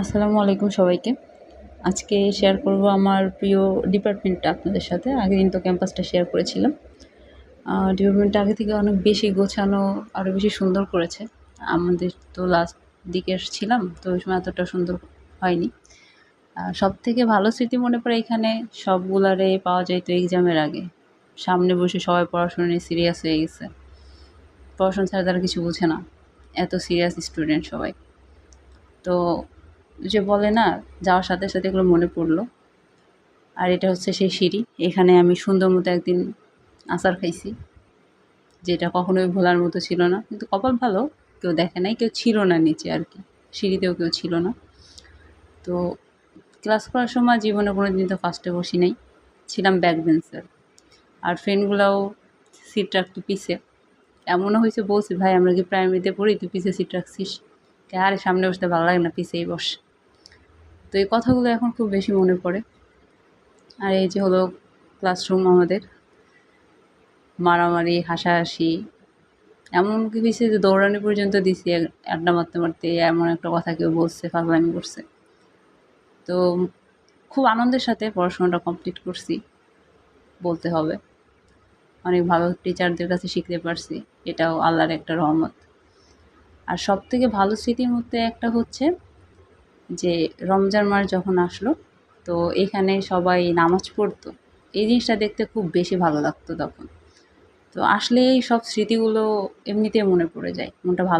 আসসালামু আলাইকুম সবাইকে। আজকে শেয়ার করব আমার প্রিয় ডিপার্টমেন্টটা আপনাদের সাথে। আগের দিন তো ক্যাম্পাসটা শেয়ার করেছিলাম। ডিপার্টমেন্টটা আগে থেকে অনেক বেশি গোছানো আরও বেশি সুন্দর করেছে। আমাদের তো লাস্ট দিকে ছিলাম, তো ওই সময় এতটা সুন্দর হয়নি। সব থেকে ভালো স্মৃতি মনে পড়ে এখানে, সবগুলারে পাওয়া যায় তো এক্সামের আগে। সামনে বসে সবাই পড়াশোনা নিয়ে সিরিয়াস হয়ে গেছে। পড়াশোনা ছাড়া তারা কিছু বোঝে না। এত সিরিয়াস স্টুডেন্ট সবাই। তো যে বলে না, যাওয়ার সাথে সাথে এগুলো মনে পড়ল। আর এটা হচ্ছে সেই সিঁড়ি। এখানে আমি সুন্দর মতো একদিন আচার খাইছি, যেটা কখনোই ভোলার মতো ছিল না। কিন্তু কপাল ভালো, কেউ দেখে নাই, কেউ ছিল না নিচে আর কি। সিঁড়িতেও কেউ ছিল না। তো ক্লাস করার সময় জীবনে কোনো দিন তো ফার্স্টে বসি নাই। ছিলাম ব্যাক বেঞ্চার আর ফ্রেন্ডগুলাও সিট রাখতো পিছে। এমনও হয়েছে বলছি, ভাই, আমরা কি প্রাইমারিতে পড়ি? তুই পিছে সিট রাখছিস? আরে, সামনে বসতে ভালো লাগে না, পিছেই বস। তো এই কথাগুলো এখন খুব বেশি মনে পড়ে। আর এই যে হলো ক্লাসরুম আমাদের। মারামারি, হাসাহাসি, এমন কি হয়েছে যে দৌড়ানি পর্যন্ত দিছি আড্ডা মারতে মারতে, এমন একটা কথা কেউ বলছে, ফাজলামি করছে। তো খুব আনন্দের সাথে পড়াশোনাটা কমপ্লিট করছি, বলতে হবে। অনেক ভালো টিচারদের কাছে শিখতে পারছি, এটাও আল্লাহর একটা রহমত। আর সব থেকে ভালো স্মৃতির মধ্যে একটা হচ্ছে যে রমজান মাস যখন আসলো, তো এখানে সবাই নামাজ পড়তো। এই জিনিসটা দেখতে খুব বেশি ভালো লাগতো তখন। তো আসলে এই সব স্মৃতিগুলো এমনিতেই মনে পড়ে যায়, মনটা ভালো